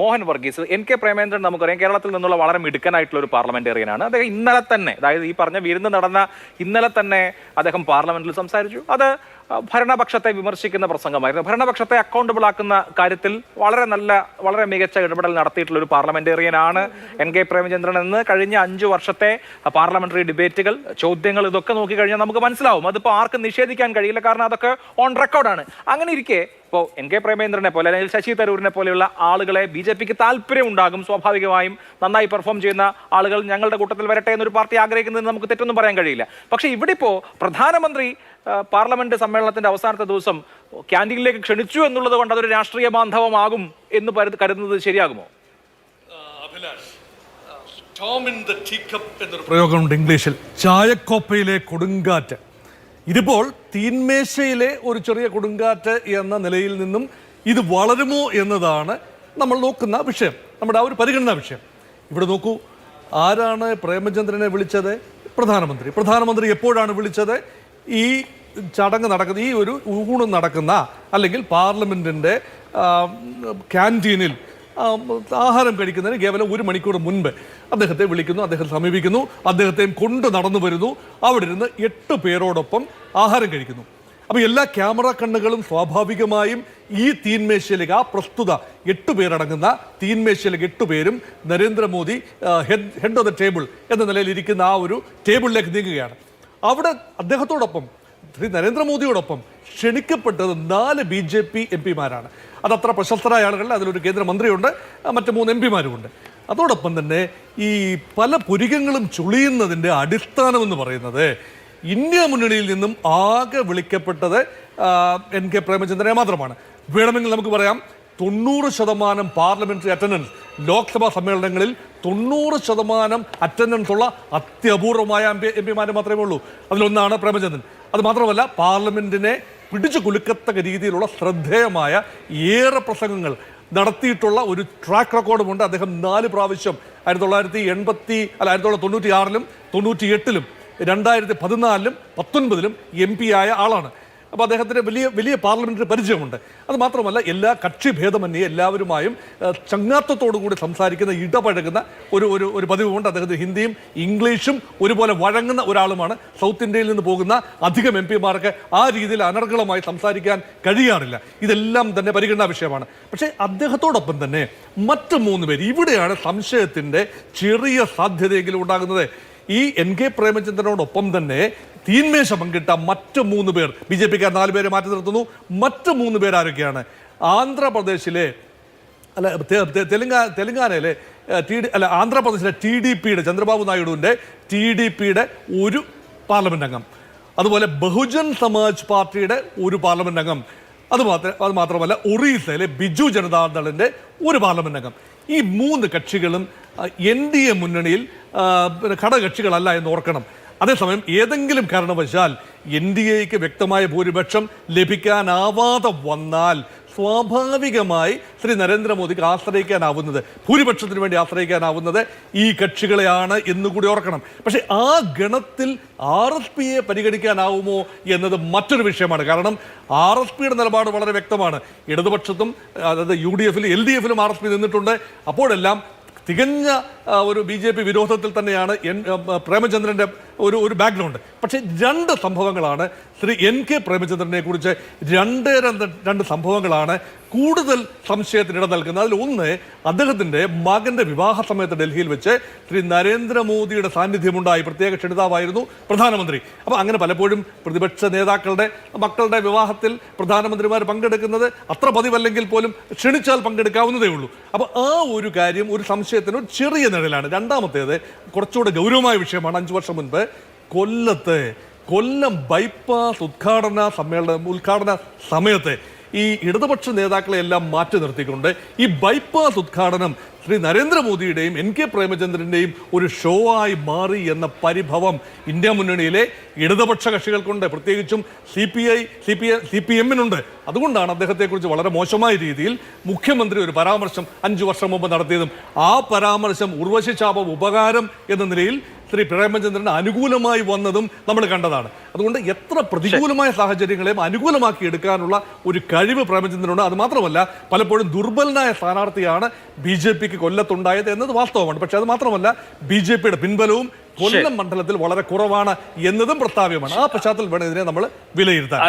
Mohan Varghese N K Premendran നമുക്കറിയാം കേരളത്തിൽ നിന്നുള്ള വളരെ മിടുക്കനായിട്ടുള്ള ഒരു പാർലമെന്റേറിയനാണ്. അദ്ദേഹം ഇന്നലെ തന്നെ അതായത് ഈ പറഞ്ഞ വിരുന്ന് നടന്ന ഇന്നലെ തന്നെ അദ്ദേഹം പാർലമെന്റിൽ സംസാരിച്ചു. അത് ഭരണപക്ഷത്തെ വിമർശിക്കുന്ന പ്രസംഗമായിരുന്നു. ഭരണപക്ഷത്തെ അക്കൗണ്ടബിൾ ആക്കുന്ന കാര്യത്തിൽ വളരെ നല്ല വളരെ മികച്ച ഇടപെടൽ നടത്തിയിട്ടുള്ള ഒരു പാർലമെന്റേറിയനാണ് എൻ കെ പ്രേമചന്ദ്രൻ എന്ന് കഴിഞ്ഞ അഞ്ചു വർഷത്തെ പാർലമെന്ററി ഡിബേറ്റുകൾ ചോദ്യങ്ങൾ ഇതൊക്കെ നോക്കിക്കഴിഞ്ഞാൽ നമുക്ക് മനസ്സിലാവും. അതിപ്പോൾ ആർക്കും നിഷേധിക്കാൻ കഴിയില്ല. കാരണം അതൊക്കെ ഓൺ റെക്കോർഡാണ് അങ്ങനെ ഇരിക്കെ ഇപ്പോൾ എൻ കെ പ്രേമേന്ദ്രനെ പോലെ അല്ലെങ്കിൽ ശശി തരൂരിനെ പോലെയുള്ള ആളുകളെ ബി ജെ പിക്ക് താല്പര്യമുണ്ടാകും. സ്വാഭാവികമായും നന്നായി പെർഫോം ചെയ്യുന്ന ആളുകൾ ഞങ്ങളുടെ കൂട്ടത്തിൽ വരട്ടെ എന്നൊരു പാർട്ടി ആഗ്രഹിക്കുന്നതിന് നമുക്ക് തെറ്റൊന്നും പറയാൻ കഴിയില്ല. പക്ഷേ ഇവിടെ ഇപ്പോൾ പ്രധാനമന്ത്രി പാർലമെന്റ് സമ്മേളനത്തിന്റെ അവസാനത്തെ ദിവസം ക്യാന്റീനിലേക്ക് ക്ഷണിച്ചു എന്നുള്ളത് കൊണ്ട് അതൊരു രാഷ്ട്രീയ ബാന്ധവമാകും എന്ന് കരുതുന്നത് ശരിയാകുമോ? അഭിലാഷ് ടോം ഇൻ ദ എന്നൊരു പ്രയോഗമുണ്ട് ഇംഗ്ലീഷിൽ. ചായക്കോപ്പയിലെ കൊടുങ്കാറ്റ്. ഇതിപ്പോൾ തീന്മേശയിലെ ഒരു ചെറിയ കൊടുങ്കാറ്റ് എന്ന നിലയിൽ നിന്നും ഇത് വളരുമോ എന്നതാണ് നമ്മൾ നോക്കുന്ന വിഷയം നമ്മുടെ ആ ഒരു പരിഗണനാ വിഷയം. ഇവിടെ നോക്കൂ ആരാണ് പ്രേമചന്ദ്രനെ വിളിച്ചത്? പ്രധാനമന്ത്രി. പ്രധാനമന്ത്രി എപ്പോഴാണ് വിളിച്ചത്? ഈ ചടങ്ങ് നടക്കുന്ന ഈ ഒരു ഊണ് നടക്കുന്ന അല്ലെങ്കിൽ പാർലമെന്റിന്റെ ക്യാന്റീനിൽ ആഹാരം കഴിക്കുന്നതിന് കേവലം ഒരു മണിക്കൂർ മുൻപ് അദ്ദേഹത്തെ വിളിക്കുന്നു അദ്ദേഹത്തെ സമീപിക്കുന്നു അദ്ദേഹത്തെയും കൊണ്ട് നടന്നു വരുന്നു അവിടെ ഇരുന്ന് എട്ട് പേരോടൊപ്പം ആഹാരം കഴിക്കുന്നു. അപ്പോൾ എല്ലാ ക്യാമറ കണ്ണുകളും സ്വാഭാവികമായും ഈ തീന്മേശയിലേക്ക് ആ പ്രസ്തുത എട്ട് പേരടങ്ങുന്ന തീന്മേശയിലേക്ക് എട്ട് പേരും Narendra Modi head head of the table എന്ന നിലയിൽ ഇരിക്കുന്ന ആ ഒരു ടേബിളിലേക്ക് നീങ്ങുകയാണ്. അവിടെ അദ്ദേഹത്തോടൊപ്പം ശ്രീ നരേന്ദ്രമോദിയോടൊപ്പം ക്ഷണിക്കപ്പെട്ടത് നാല് ബി ജെ പി എം പിമാരാണ്. അതത്ര പ്രശസ്തരായ ആളുകളിൽ അതിലൊരു കേന്ദ്രമന്ത്രിയുണ്ട് മറ്റ് മൂന്ന് എം പിമാരുമുണ്ട്. അതോടൊപ്പം തന്നെ ഈ പല പുരികങ്ങളും ചുളിയുന്നതിന്റെ അടിസ്ഥാനമെന്ന് പറയുന്നത് ഇന്ത്യ മുന്നണിയിൽ നിന്നും ആകെ വിളിക്കപ്പെട്ടത് എൻ കെ പ്രേമചന്ദ്രനെ മാത്രമാണ്. വേണമെങ്കിൽ നമുക്ക് പറയാം തൊണ്ണൂറ് ശതമാനം പാർലമെന്ററി അറ്റൻഡൻസ് ലോക്സഭാ സമ്മേളനങ്ങളിൽ തൊണ്ണൂറ് ശതമാനം അറ്റൻഡൻസ് ഉള്ള അത്യപൂർവമായ എം പി എം പിമാർ മാത്രമേ ഉള്ളൂ. അതിലൊന്നാണ് പ്രേമചന്ദ്രൻ. അത് മാത്രമല്ല പാർലമെന്റിനെ പിടിച്ചു കുലുക്കത്തക്ക രീതിയിലുള്ള ശ്രദ്ധേയമായ ഏറെ പ്രസംഗങ്ങൾ നടത്തിയിട്ടുള്ള ഒരു ട്രാക്ക് റെക്കോർഡുമുണ്ട് അദ്ദേഹം നാല് പ്രാവശ്യം ആയിരത്തി തൊള്ളായിരത്തി എൺപത്തി അല്ല ആയിരത്തി തൊള്ളായിരത്തി തൊണ്ണൂറ്റി ആറിലും തൊണ്ണൂറ്റി എട്ടിലും രണ്ടായിരത്തി പതിനാലിലും പത്തൊൻപതിലും എം പി ആയ ആളാണ്. അപ്പോൾ അദ്ദേഹത്തിന് വലിയ വലിയ പാർലമെന്ററി പരിചയമുണ്ട്. അത് മാത്രമല്ല എല്ലാ കക്ഷി ഭേദമന്യേ എല്ലാവരുമായും ചങ്ങാത്തത്തോടു കൂടി സംസാരിക്കുന്ന ഇടപഴകുന്ന ഒരു ഒരു ഒരു പതിവുമുണ്ട്. അദ്ദേഹത്തിന് ഹിന്ദിയും ഇംഗ്ലീഷും ഒരുപോലെ വഴങ്ങുന്ന ഒരാളുമാണ്. സൗത്ത് ഇന്ത്യയിൽ നിന്ന് പോകുന്ന അധികം എം പിമാർക്ക് ആ രീതിയിൽ അനർഗളമായി സംസാരിക്കാൻ കഴിയാറില്ല. ഇതെല്ലാം തന്നെ പരിഗണനാ വിഷയമാണ്. പക്ഷേ അദ്ദേഹത്തോടൊപ്പം തന്നെ മറ്റ് മൂന്ന് പേര് ഇവിടെയാണ് സംശയത്തിന്റെ ചെറിയ സാധ്യതയെങ്കിലും ഉണ്ടാകുന്നത്. ഈ എൻ കെ പ്രേമചന്ദ്രനോടൊപ്പം തന്നെ തീന്മേശ പങ്കിട്ട മറ്റ് മൂന്ന് പേർ. ബി ജെ പിക്കാർ നാല് പേരെ മാറ്റി നിർത്തുന്നു. മറ്റ് മൂന്ന് പേർ ആരൊക്കെയാണ്? ആന്ധ്രാപ്രദേശിലെ അല്ല തെലുങ്കാ തെലുങ്കാനയിലെ ടി ഡി അല്ല ആന്ധ്രാപ്രദേശിലെ ടി ഡി പിയുടെ ചന്ദ്രബാബു നായിഡുവിന്റെ ടി ഡി പിയുടെ ഒരു പാർലമെന്റ് അംഗം അതുപോലെ ബഹുജൻ സമാജ് പാർട്ടിയുടെ ഒരു പാർലമെന്റ് അംഗം അത് മാത്രം അത് മാത്രമല്ല ഒറീസയിലെ ബിജു ജനതാദളിന്റെ ഒരു പാർലമെന്റ് അംഗം ഈ മൂന്ന് കക്ഷികളും എൻ ഡി എ മുന്നണിയിൽ ഘടകകക്ഷികളല്ല എന്ന് ഓർക്കണം. അതേസമയം ഏതെങ്കിലും കാരണവശാൽ എൻ ഡി എക്ക് വ്യക്തമായ ഭൂരിപക്ഷം ലഭിക്കാനാവാതെ വന്നാൽ സ്വാഭാവികമായി ശ്രീ നരേന്ദ്രമോദിക്ക് ആശ്രയിക്കാനാവുന്നത് ഭൂരിപക്ഷത്തിന് വേണ്ടി ആശ്രയിക്കാനാവുന്നത് ഈ കക്ഷികളെയാണ് എന്നുകൂടി ഓർക്കണം. പക്ഷേ ആ ഗണത്തിൽ ആർ എസ് പിയെ പരിഗണിക്കാനാവുമോ എന്നത് മറ്റൊരു വിഷയമാണ്. കാരണം ആർ എസ് പിയുടെ നിലപാട് വളരെ വ്യക്തമാണ്. ഇടതുപക്ഷത്തും അതായത് യു ഡി എഫിലും എൽ ഡി എഫിലും ആർ എസ് പി നിന്നിട്ടുണ്ട്. അപ്പോഴെല്ലാം തികഞ്ഞ ഒരു ബി ജെ പി വിരോധത്തിൽ തന്നെയാണ് എൻ പ്രേമചന്ദ്രന്റെ ഒരു ഒരു ബാക്ക്ഗ്രൗണ്ട് പക്ഷേ രണ്ട് സംഭവങ്ങളാണ് ശ്രീ എൻ കെ പ്രേമചന്ദ്രനെ കുറിച്ച് രണ്ട് രണ്ട് രണ്ട് സംഭവങ്ങളാണ് കൂടുതൽ സംശയത്തിന് ഇട നൽകുന്നത്. അതിൽ ഒന്ന് അദ്ദേഹത്തിന്റെ മകന്റെ വിവാഹ സമയത്ത് ഡൽഹിയിൽ വെച്ച് ശ്രീ നരേന്ദ്രമോദിയുടെ സാന്നിധ്യമുണ്ടായി. പ്രത്യേക ക്ഷണിതാവായിരുന്നു പ്രധാനമന്ത്രി. അപ്പോൾ അങ്ങനെ പലപ്പോഴും പ്രതിപക്ഷ നേതാക്കളുടെ മക്കളുടെ വിവാഹത്തിൽ പ്രധാനമന്ത്രിമാർ പങ്കെടുക്കുന്നത് അത്ര പതിവല്ലെങ്കിൽ പോലും ക്ഷണിച്ചാൽ പങ്കെടുക്കാവുന്നതേ ഉള്ളൂ. അപ്പോൾ ആ ഒരു കാര്യം ഒരു സംശയത്തിന് ഒരു ചെറിയ നിഴലാണ്. രണ്ടാമത്തേത് കുറച്ചുകൂടെ ഗൗരവമായ വിഷയമാണ്. അഞ്ച് വർഷം മുൻപ് കൊല്ലത്ത് കൊല്ലം ബൈപ്പാസ് ഉദ്ഘാടന സമ്മേളനം ഉദ്ഘാടന സമയത്തെ ഈ ഇടതുപക്ഷ നേതാക്കളെ എല്ലാം മാറ്റി നിർത്തിക്കൊണ്ട് ഈ ബൈപ്പാസ് ഉദ്ഘാടനം ശ്രീ നരേന്ദ്രമോദിയുടെയും എൻ കെ പ്രേമചന്ദ്രന്റെയും ഒരു ഷോ ആയി മാറി എന്ന പരിഭവം ഇന്ത്യ മുന്നണിയിലെ ഇടതുപക്ഷ കക്ഷികൾക്കുണ്ട്. പ്രത്യേകിച്ചും C P I C P C P എമ്മിനുണ്ട്. അതുകൊണ്ടാണ് അദ്ദേഹത്തെക്കുറിച്ച് വളരെ മോശമായ രീതിയിൽ മുഖ്യമന്ത്രി ഒരു പരാമർശം അഞ്ചു വർഷം മുമ്പ് നടത്തിയതും. ആ പരാമർശം ഉർവശി ശാപം ഉപകാരം എന്ന നിലയിൽ ശ്രീ പ്രേമചന്ദ്രന് അനുകൂലമായി വന്നതും നമ്മൾ കണ്ടതാണ്. അതുകൊണ്ട് എത്ര പ്രതികൂലമായ സാഹചര്യങ്ങളെയും അനുകൂലമാക്കി എടുക്കാനുള്ള ഒരു കഴിവ് പ്രേമചന്ദ്രനുണ്ട്. അത് മാത്രമല്ല പലപ്പോഴും ദുർബലനായ സ്ഥാനാർത്ഥിയാണ് ബി ജെ പിക്ക് കൊല്ലത്തുണ്ടായത് എന്നത് വാസ്തവമാണ്. പക്ഷെ അത് മാത്രമല്ല ബി ജെ പിയുടെ പിൻബലവും കൊല്ലം മണ്ഡലത്തിൽ വളരെ കുറവാണ് എന്നതും പ്രസ്താവ്യമാണ്. ആ പശ്ചാത്തലത്തിൽ വേണം ഇതിനെ നമ്മൾ വിലയിരുത്താൻ.